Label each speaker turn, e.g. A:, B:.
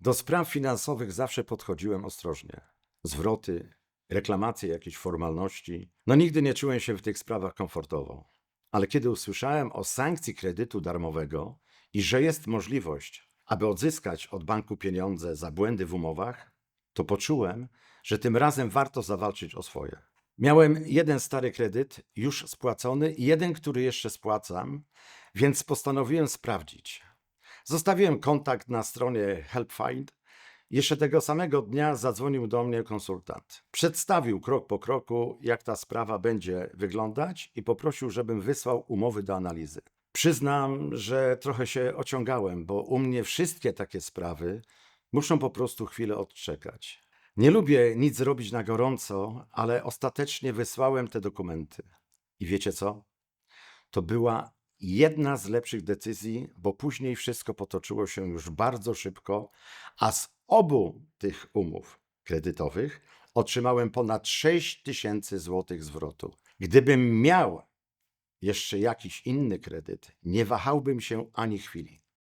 A: Do spraw finansowych zawsze podchodziłem ostrożnie. Zwroty, reklamacje, jakieś formalności. No nigdy nie czułem się w tych sprawach komfortowo. Ale kiedy usłyszałem o sankcji kredytu darmowego i że jest możliwość, aby odzyskać od banku pieniądze za błędy w umowach, to poczułem, że tym razem warto zawalczyć o swoje. Miałem jeden stary kredyt już spłacony i jeden, który jeszcze spłacam, więc postanowiłem sprawdzić. Zostawiłem kontakt na stronie HelpFind. Jeszcze tego samego dnia zadzwonił do mnie konsultant. Przedstawił krok po kroku, jak ta sprawa będzie wyglądać i poprosił, żebym wysłał umowy do analizy. Przyznam, że trochę się ociągałem, bo u mnie wszystkie takie sprawy muszą po prostu chwilę odczekać. Nie lubię nic robić na gorąco, ale ostatecznie wysłałem te dokumenty. I wiecie co? To była jedna z lepszych decyzji, bo później wszystko potoczyło się już bardzo szybko, a z obu tych umów kredytowych otrzymałem ponad 6 tysięcy złotych zwrotu. Gdybym miał jeszcze jakiś inny kredyt, nie wahałbym się ani chwili.